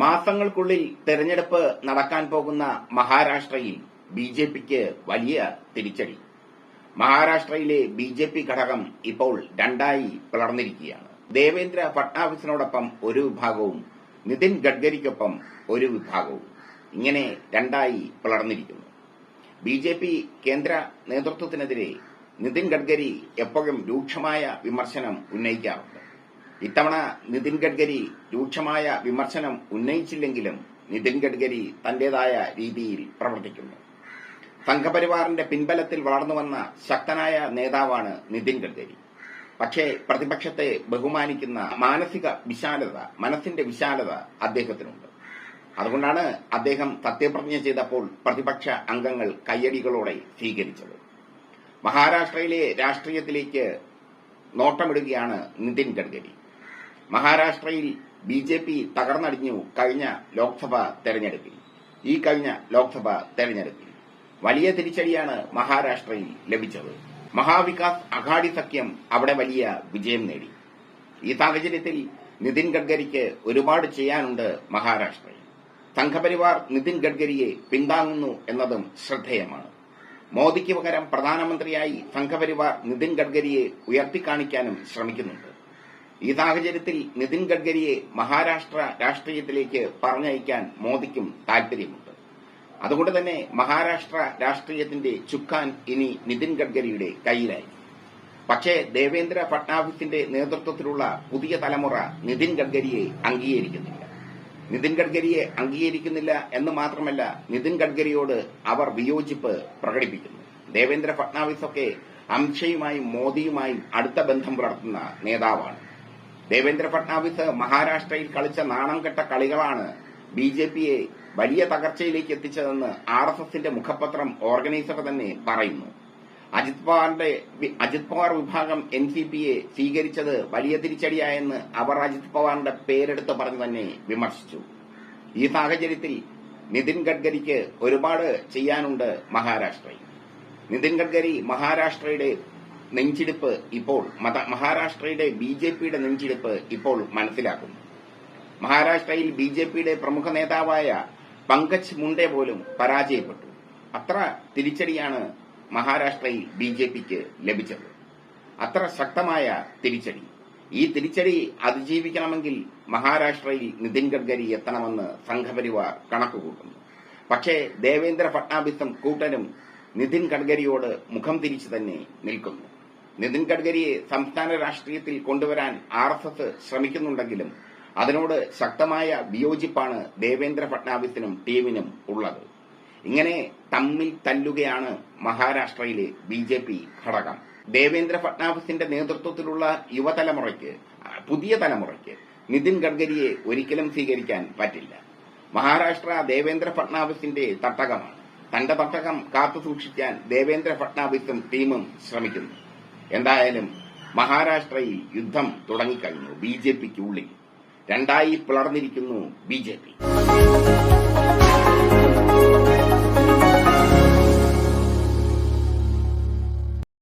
മാസങ്ങൾക്കുള്ളിൽ തെരഞ്ഞെടുപ്പ് നടക്കാൻ പോകുന്ന മഹാരാഷ്ട്രയിൽ ബി ജെ പിക്ക് വലിയ തിരിച്ചടി. മഹാരാഷ്ട്രയിലെ ബി ജെ പി ഘടകം ഇപ്പോൾ രണ്ടായി പിളർന്നിരിക്കുകയാണ്. ദേവേന്ദ്ര ഫട്നാവിസിനോടൊപ്പം ഒരു വിഭാഗവും നിതിൻ ഗഡ്കരിക്കൊപ്പം ഒരു വിഭാഗവും ഇങ്ങനെ രണ്ടായി പിളർന്നിരിക്കുന്നു. ബി ജെ പി കേന്ദ്ര നേതൃത്വത്തിനെതിരെ നിതിൻ ഗഡ്കരി എപ്പോഴും രൂക്ഷമായ വിമർശനം ഉന്നയിക്കാറുണ്ട്. ഇത്തവണ നിതിൻ ഗഡ്കരി രൂക്ഷമായ വിമർശനം ഉന്നയിച്ചില്ലെങ്കിലും നിതിൻ ഗഡ്കരി തന്റേതായ രീതിയിൽ പ്രവർത്തിക്കുന്നു. സംഘപരിവാറിന്റെ പിൻബലത്തിൽ വളർന്നുവന്ന ശക്തനായ നേതാവാണ് നിതിൻ ഗഡ്കരി. പക്ഷേ പ്രതിപക്ഷത്തെ ബഹുമാനിക്കുന്ന മാനസിക വിശാലത മനസ്സിന്റെ വിശാലത അദ്ദേഹത്തിനുണ്ട്. അതുകൊണ്ടാണ് അദ്ദേഹം സത്യപ്രതിജ്ഞ ചെയ്തപ്പോൾ പ്രതിപക്ഷ അംഗങ്ങൾ കയ്യടികളോടെ സ്വീകരിച്ചത്. മഹാരാഷ്ട്രയിലെ രാഷ്ട്രീയത്തിലേക്ക് നോട്ടമിടുകയാണ് നിതിൻ ഗഡ്കരി. മഹാരാഷ്ട്രയിൽ ബി ജെ പി തകർന്നടിഞ്ഞു കഴിഞ്ഞ ലോക്സഭാ തെരഞ്ഞെടുപ്പിൽ. ഈ കഴിഞ്ഞ ലോക്സഭാ തെരഞ്ഞെടുപ്പിൽ വലിയ തിരിച്ചടിയാണ് മഹാരാഷ്ട്രയിൽ ലഭിച്ചത്. മഹാവികാസ് അഘാടി സഖ്യം അവിടെ വലിയ വിജയം നേടി. ഈ സാഹചര്യത്തിൽ നിതിൻ ഗഡ്കരിക്ക് ഒരുപാട് ചെയ്യാനുണ്ട് മഹാരാഷ്ട്രയിൽ. സംഘപരിവാർ നിതിൻ ഗഡ്കരിയെ പിന്താങ്ങുന്നു എന്നതും ശ്രദ്ധേയമാണ്. മോദിക്ക് പകരം പ്രധാനമന്ത്രിയായി സംഘപരിവാർ നിതിൻ ഗഡ്കരിയെ ഉയർത്തിക്കാണിക്കാനും ശ്രമിക്കുന്നുണ്ട്. ഈ സാഹചര്യത്തിൽ നിതിൻ ഗഡ്കരിയെ മഹാരാഷ്ട്ര രാഷ്ട്രീയത്തിലേക്ക് പറഞ്ഞയക്കാൻ മോദിക്കും താൽപര്യമുണ്ട്. അതുകൊണ്ട് തന്നെ മഹാരാഷ്ട്ര രാഷ്ട്രീയത്തിന്റെ ചുക്കാൻ ഇനി നിതിൻ ഗഡ്കരിയുടെ കയ്യിലായി പക്ഷേ ദേവേന്ദ്ര ഫട്നാവിസിന്റെ നേതൃത്വത്തിലുള്ള പുതിയ തലമുറ നിതിൻ ഗഡ്കരിയെ അംഗീകരിക്കുന്നില്ല. നിതിൻ ഗഡ്കരിയെ അംഗീകരിക്കുന്നില്ല എന്ന് മാത്രമല്ല നിതിൻ ഗഡ്കരിയോട് അവർ വിയോജിപ്പ് പ്രകടിപ്പിക്കുന്നു. ദേവേന്ദ്ര ഫട്നാവിസ് ഒക്കെ അംശയുമായും മോദിയുമായും അടുത്ത ബന്ധം പുലർത്തുന്ന നേതാവാണ്. ദേവേന്ദ്ര ഫട്നാവിസ് മഹാരാഷ്ട്രയിൽ കളിച്ച നാണം കെട്ട കളികളാണ് ബി ജെ പിയെ വലിയ തകർച്ചയിലേക്ക് എത്തിച്ചതെന്ന് ആർ എസ് എസിന്റെ മുഖപത്രം ഓർഗനൈസർ തന്നെ പറയുന്നു. അജിത് പവാറിന്റെ അജിത് പവാർ വിഭാഗം എൻ സി പിയെ സ്വീകരിച്ചത് വലിയ തിരിച്ചടിയായെന്ന് അവർ അജിത് പവാറിന്റെ പേരെടുത്ത് പറഞ്ഞു തന്നെ വിമർശിച്ചു. ഈ സാഹചര്യത്തിൽ നിതിൻ ഗഡ്കരിക്ക് ഒരുപാട് ചെയ്യാനുണ്ട് മഹാരാഷ്ട്രയിൽ. നിതിൻ ഗഡ്കരി മഹാരാഷ്ട്രയുടെ നെഞ്ചിടിപ്പ് ഇപ്പോൾ മഹാരാഷ്ട്രയുടെ ബി ജെ പിയുടെ നെഞ്ചിടിപ്പ് ഇപ്പോൾ മനസ്സിലാക്കുന്നു. മഹാരാഷ്ട്രയിൽ ബി ജെ പിയുടെ പ്രമുഖ നേതാവായ പങ്കജ് മുണ്ടെ പോലും പരാജയപ്പെട്ടു. അത്ര തിരിച്ചടിയാണ് മഹാരാഷ്ട്രയിൽ ബി ജെ പിക്ക് ലഭിച്ചത്. അത്ര ശക്തമായ തിരിച്ചടി. ഈ തിരിച്ചടി അതിജീവിക്കണമെങ്കിൽ മഹാരാഷ്ട്രയിൽ നിതിൻ ഗഡ്കരി എത്തണമെന്ന് സംഘപരിവാർ കണക്കുകൂട്ടുന്നു. പക്ഷേ ദേവേന്ദ്ര ഫട്നാവിസും കൂട്ടനും നിതിൻ ഗഡ്കരിയോട് മുഖം തിരിച്ചു തന്നെ നിൽക്കുന്നു. നിതിൻ ഗഡ്കരിയെ സംസ്ഥാന രാഷ്ട്രീയത്തിൽ കൊണ്ടുവരാൻ ആർ എസ് എസ് ശ്രമിക്കുന്നുണ്ടെങ്കിലും അതിനോട് ശക്തമായ വിയോജിപ്പാണ് ദേവേന്ദ്ര ഫട്നാവിസിനും ടീമിനും ഉള്ളത്. ഇങ്ങനെ തമ്മിൽ തല്ലുകയാണ് മഹാരാഷ്ട്രയിലെ ബി ജെ പി ഘടകം. ദേവേന്ദ്ര ഫട്നാവിസിന്റെ നേതൃത്വത്തിലുള്ള യുവതലമുറയ്ക്ക് പുതിയ തലമുറയ്ക്ക് നിതിൻ ഗഡ്കരിയെ ഒരിക്കലും സ്വീകരിക്കാൻ പറ്റില്ല. മഹാരാഷ്ട്ര ദേവേന്ദ്ര ഫട്നാവിസിന്റെ തട്ടകമാണ്. തന്റെ തട്ടകം കാത്തു സൂക്ഷിക്കാൻ ദേവേന്ദ്ര ഫട്നാവിസും ടീമും ശ്രമിക്കുന്നു. എന്തായാലും മഹാരാഷ്ട്രയിൽ യുദ്ധം തുടങ്ങിക്കഴിഞ്ഞു. ബി ജെ പിക്ക് ഉള്ളിൽ. രണ്ടായി പിളർന്നിരിക്കുന്നു ബി ജെ പി.